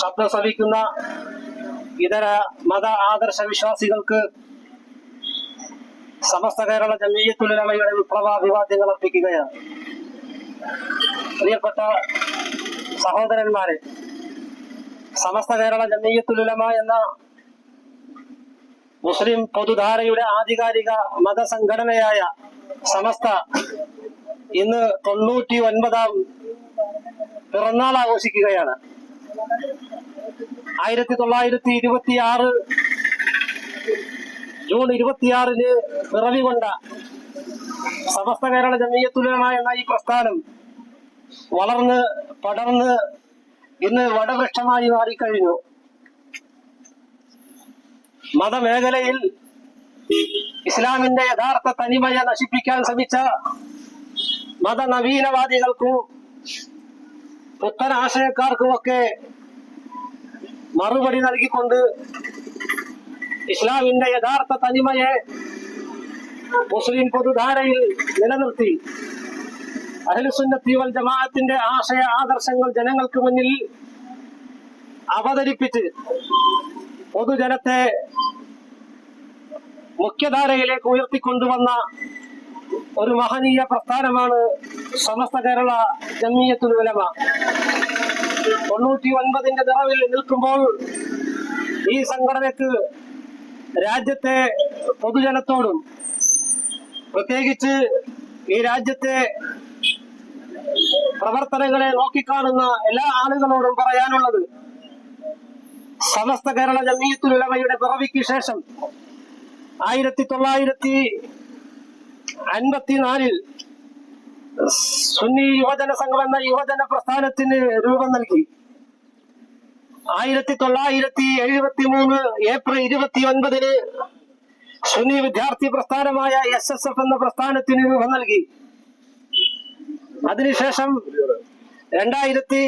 ശബ്ദം ശ്രവിക്കുന്ന ഇതര മത ആദർശ വിശ്വാസികൾക്ക് സമസ്ത കേരള ജമീയത്തുലമയുടെ വിപ്ലവാഭിവാദ്യങ്ങൾ അർപ്പിക്കുകയാണ്. പ്രിയപ്പെട്ട സഹോദരന്മാരെ സമസ്ത കേരള ജമീയത്തുലമ എന്ന മുസ്ലിം പൊതുധാരയുടെ ആധികാരിക മതസംഘടനയായ സമസ്ത ഇന്ന് തൊണ്ണൂറ്റി ഒൻപതാം പിറന്നാൾ ആഘോഷിക്കുകയാണ്. ആയിരത്തി തൊള്ളായിരത്തി ഇരുപത്തി ആറ് ജൂൺ ഇരുപത്തിയാറിന് പിറവി കൊണ്ട സമസ്ത കേരള ജമീയത്തുലമ എന്ന ഈ പ്രസ്ഥാനം വളർന്ന് പടർന്ന് ഇന്ന് വടവൃക്ഷമായി മാറിക്കഴിഞ്ഞു. മതമേഖലയിൽ ഇസ്ലാമിന്റെ യഥാർത്ഥ തനിമയെ നശിപ്പിക്കാൻ ശ്രമിച്ച മതനവീനവാദികൾക്കും പുത്തൻ ആശയക്കാർക്കുമൊക്കെ മറുപടി നൽകിക്കൊണ്ട് ഇസ്ലാമിന്റെ യഥാർത്ഥ തനിമയെ മുസ്ലിം പൊതുധാരയിൽ നിലനിർത്തി അഹലുസുന്നീവൽ വൽ ജമാഅത്തിന്റെ ആശയ ആദർശങ്ങൾ ജനങ്ങൾക്ക് മുന്നിൽ അവതരിപ്പിച്ച് പൊതുജനത്തെ മുഖ്യധാരയിലേക്ക് ഉയർത്തിക്കൊണ്ടുവന്ന ഒരു മഹനീയ പ്രസ്ഥാനമാണ് സമസ്ത കേരള ജമീയത്തുൽ ഉലമ തൊണ്ണൂറ്റി ഒൻപതിന്റെ നിറവിൽ നിൽക്കുമ്പോൾ ഈ സംഘടനക്ക് രാജ്യത്തെ പൊതുജനത്തോടും പ്രത്യേകിച്ച് ഈ രാജ്യത്തെ പ്രവർത്തനങ്ങളെ നോക്കിക്കാണുന്ന എല്ലാ ആളുകളോടും പറയാനുള്ളത് സമസ്ത കേരള ജമീയത്തുൽ പിറവിക്ക് ശേഷം ആയിരത്തി തൊള്ളായിരത്തി അൻപത്തിനാലിൽ സുന്നി യുവജന സംഘം എന്ന യുവജന പ്രസ്ഥാനത്തിന് രൂപം നൽകി. ആയിരത്തി തൊള്ളായിരത്തി എഴുപത്തി മൂന്ന് ഏപ്രിൽ ഇരുപത്തി ഒൻപതിന് സുന്നി വിദ്യാർത്ഥി പ്രസ്ഥാനമായ എസ് എസ് എഫ് എന്ന പ്രസ്ഥാനത്തിന് രൂപം നൽകി. അതിനുശേഷം രണ്ടായിരത്തി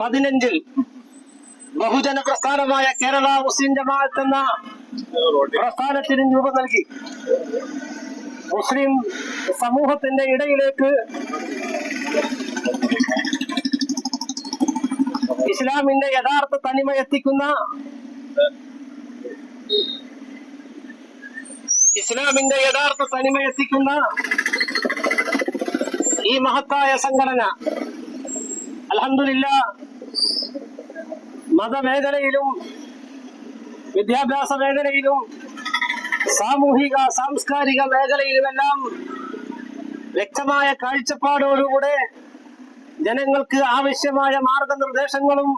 പതിനഞ്ചിൽ ബഹുജന പ്രസ്ഥാനമായ കേരള മുസ്ലിം ജമാഅത്ത് എന്ന പ്രസ്ഥാനത്തിന് രൂപം നൽകി. മുസ്ലിം സമൂഹത്തിന്റെ ഇടയിലേക്ക് ഇസ്ലാമിന്റെ യഥാർത്ഥ തനിമ എത്തിക്കുന്ന ഇസ്ലാമിന്റെ യഥാർത്ഥ തനിമ എത്തിക്കുന്ന ഈ മഹത്തായ സംഘടന അലഹമില്ല മതമേഖലയിലും വിദ്യാഭ്യാസ മേഖലയിലും സാമൂഹിക സാംസ്കാരിക മേഖലയിലുമെല്ലാം വ്യക്തമായ കാഴ്ചപ്പാടോടുകൂടെ ജനങ്ങൾക്ക് ആവശ്യമായ മാർഗനിർദ്ദേശങ്ങളും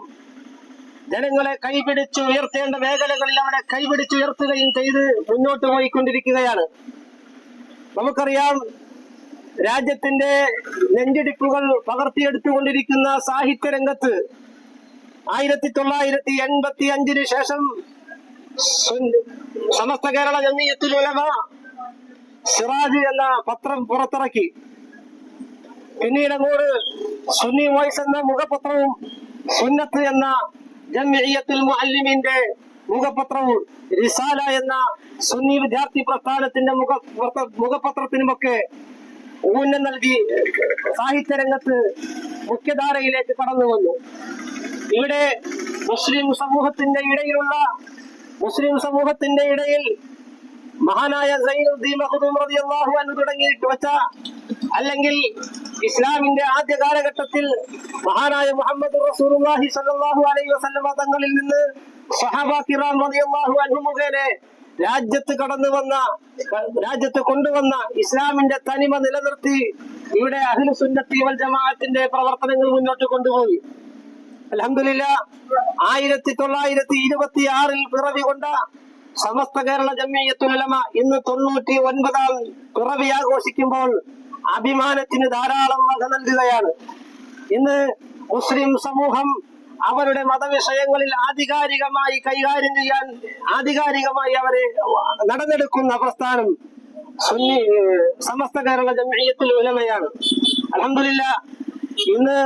ജനങ്ങളെ കൈപിടിച്ച് ഉയർത്തേണ്ട മേഖലകളിൽ അവരെ കൈപിടിച്ചുയർത്തുകയും ചെയ്ത് മുന്നോട്ട് പോയിക്കൊണ്ടിരിക്കുകയാണ്. നമുക്കറിയാം രാജ്യത്തിന്റെ നെഞ്ചിടിപ്പുകൾ പകർത്തിയെടുത്തുകൊണ്ടിരിക്കുന്ന സാഹിത്യ രംഗത്ത് ആയിരത്തി തൊള്ളായിരത്തി എൺപത്തി അഞ്ചിന് ശേഷം സമസ്ത കേരള ജമീയത്തുൽ ഉലമ സിറാജ് എന്ന പത്രം പുറത്തിറക്കി. പിന്നീട് അങ്ങോട്ട് സുന്നി വോയിസ് എന്ന മുഖപത്രവും സുന്നത്ത് എന്ന ജമിയത്തുൽ മുഅല്ലിമിന്റെ മുഖപത്രവും റിസാല എന്ന സുന്നി വിദ്യാർത്ഥി പ്രസ്ഥാനത്തിന്റെ മുഖ മുഖപത്രത്തിനുമൊക്കെ ഊന്നൽ നൽകി സാഹിത്യ രംഗത്ത് മുഖ്യധാരയിലേക്ക് കടന്നു വന്നു ഇവിടെ മുസ്ലിം സമൂഹത്തിന്റെ ഇടയിലുള്ള മുസ്ലിം സമൂഹത്തിന്റെ ഇടയിൽ മഹാനായ അൻഹു തുടങ്ങിയിട്ട് വെച്ച അല്ലെങ്കിൽ ഇസ്ലാമിന്റെ ആദ്യ കാലഘട്ടത്തിൽ മഹാനായ മുഹമ്മദ് റസൂലുള്ളാഹി അലൈഹി തങ്ങളിൽ നിന്ന് അൻഹു രാജ്യത്ത് കടന്നു വന്ന രാജ്യത്ത് കൊണ്ടുവന്ന ഇസ്ലാമിന്റെ തനിമ നിലനിർത്തി ഇവിടെ അഹ്ലു സുന്നത്തി വൽ ജമാഅത്തിന്റെ പ്രവർത്തനങ്ങൾ മുന്നോട്ട് കൊണ്ടുപോയി. അലഹമില്ല ആയിരത്തി തൊള്ളായിരത്തി ഇരുപത്തി ആറിൽ പിറവി കൊണ്ട സമസ്ത കേരള ജമ്മിയത്തുലമ ഇന്ന് തൊണ്ണൂറ്റി ഒൻപതാം പിറവി ആഘോഷിക്കുമ്പോൾ അഭിമാനത്തിന് ധാരാളം വക നൽകുകയാണ്. ഇന്ന് മുസ്ലിം സമൂഹം അവരുടെ മതവിഷയങ്ങളിൽ ആധികാരികമായി കൈകാര്യം ചെയ്യാൻ ആധികാരികമായി അവരെ നടന്നെടുക്കുന്ന പ്രസ്ഥാനം സുന്നി സമസ്ത കേരള ജമ്മിയത്തുൽ ഉലമയാണ്. അലഹമില്ല ഇന്ന്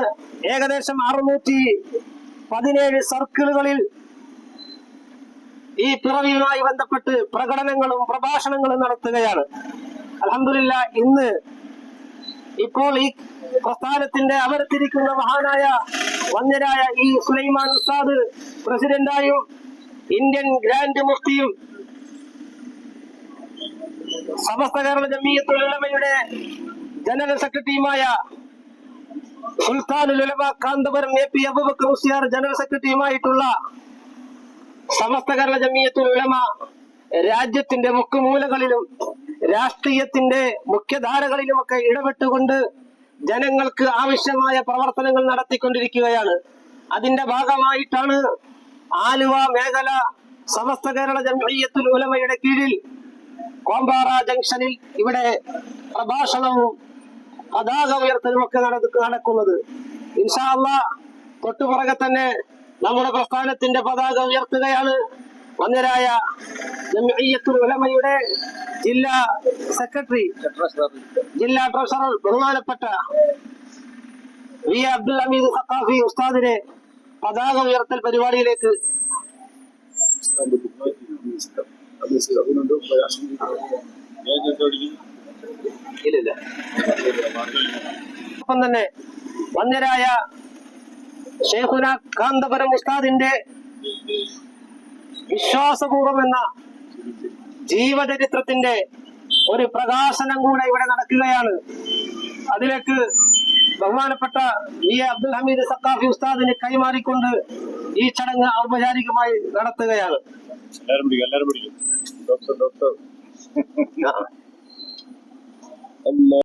ഏകദേശം അറുന്നൂറ്റി പതിനേഴ് സർക്കിളുകളിൽ ഈ പിറവിയുമായി ബന്ധപ്പെട്ട് പ്രകടനങ്ങളും പ്രഭാഷണങ്ങളും നടത്തുകയാണ്. അലഹമില്ല ഇന്ന് ഇപ്പോൾ ഈ പ്രസ്ഥാനത്തിന്റെ അവരത്തിരിക്കുന്ന മഹാനായ വന്ദ്യരായ ഈ സുലൈമാൻ ഉസ്താദ് പ്രസിഡന്റായും ഇന്ത്യൻ ഗ്രാൻഡ് മുഫ്തിയും സമസ്ത കേരള ജമീയത്തുലമയുടെ ജനറൽ സെക്രട്ടറിയുമായ സുൽത്താനുൽ ഉലമ Kanthapuram A P Abubakkar Musliyar general സെക്രട്ടറിയുമായിട്ടുള്ള Samastha Kerala Jamiyyathul Ulama രാജ്യത്തിന്റെ മുക്കുമൂലകളിലും രാഷ്ട്രീയത്തിന്റെ മുഖ്യധാരകളിലുമൊക്കെ ഇടപെട്ടുകൊണ്ട് ജനങ്ങൾക്ക് ആവശ്യമായ പ്രവർത്തനങ്ങൾ നടത്തിക്കൊണ്ടിരിക്കുകയാണ്. അതിന്റെ ഭാഗമായിട്ടാണ് ആലുവ മേഖല സമസ്ത കേരള ജമീയത്തുൽ ഉലമയുടെ കീഴിൽ കോമ്പാറ ജംഗ്ഷനിൽ ഇവിടെ പ്രഭാഷണവും പതാക ഉയർത്തലും ഒക്കെ നടക്കുന്നത്. നടക്കുന്നത് ഇൻഷാല്ല തൊട്ടുപുറകെ തന്നെ നമ്മുടെ പ്രസ്ഥാനത്തിന്റെ പതാക ഉയർത്തുകയാണ്. വന്നരായ ഉലമയുടെ ജില്ലാ സെക്രട്ടറി ജില്ലാ ട്രഷറർ ബഹുമാനപ്പെട്ട വി അബ്ദുൽ അമീദ് സഖാഫി ഉസ്താദിനെ പതാക ഉയർത്തൽ പരിപാടിയിലേക്ക് ഇല്ലില്ല. ഒപ്പം തന്നെ വന്യരായ ഷെയ്ഖുന കാന്തപുരം ഉസ്താദിന്റെ വിശ്വാസപൂർവം എന്ന ജീവചരിത്രത്തിന്റെ ഒരു പ്രകാശനം കൂടെ ഇവിടെ നടക്കുകയാണ്. അതിലേക്ക് ബഹുമാനപ്പെട്ട വി എ അബ്ദുൽ ഹമീദ് സത്താഫി ഉസ്താദിനെ കൈമാറിക്കൊണ്ട് ഈ ചടങ്ങ് ഔപചാരികമായി നടത്തുകയാണ്. എല്ലാവരും പിടിക്കും എല്ലാവരും പിടിക്കും. Doctor doctor. الله